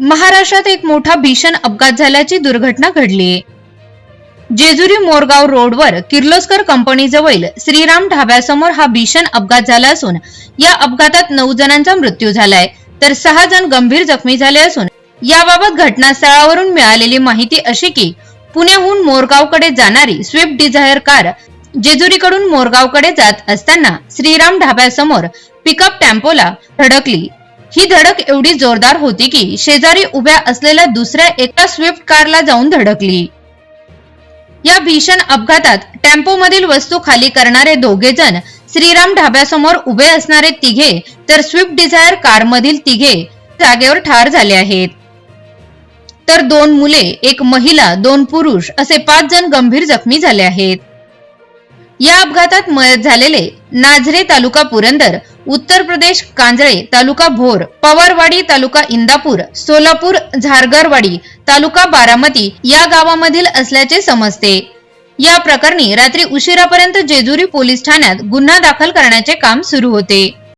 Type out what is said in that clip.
महाराष्ट्रात एक मोठा भीषण अपघात झाल्याची दुर्घटना घडली. जेजुरी मोरगाव रोडवर किर्लोस्कर कंपनीजवळील श्रीराम ढाब्यासमोर हा भीषण अपघात झाला असून या अपघातात नऊ जणांचा मृत्यू झालाय तर सहा जण गंभीर जखमी झाले असून याबाबत घटनास्थळावरून मिळालेली माहिती अशी की पुण्याहून मोरगावकडे जाणारी स्विफ्ट डिझायर कार जेजुरीकडून मोरगावकडे जात असताना श्रीराम ढाब्यासमोर पिकअप टेम्पोला धडकली ही धडक एवढी जोरदार होती की शेजारी उभ्या असलेल्या दुसऱ्या एका स्विफ्ट कारला जाऊन धडकली. या भीषण अपघातात टेम्पो मधील वस्तू खाली करणारे दोघे जण श्रीराम ढाब्यासमोर उभे असणारे तिघे तर स्विफ्ट डिझायर कार मधील तिघे जागेवर ठार झाले आहेत. तर दोन मुले एक महिला दोन पुरुष असे पाच जण गंभीर जखमी झाले आहेत. या अपघातात मयत झालेले नाझरे तालुका पुरंदर उत्तर प्रदेश कांजळे तालुका भोर पवारवाडी तालुका इंदापूर सोलापूर झारगरवाडी तालुका बारामती या गावामधील असल्याचे समजते. या प्रकरणी रात्री उशिरापर्यंत जेजुरी पोलीस ठाण्यात गुन्हा दाखल करण्याचे काम सुरू होते.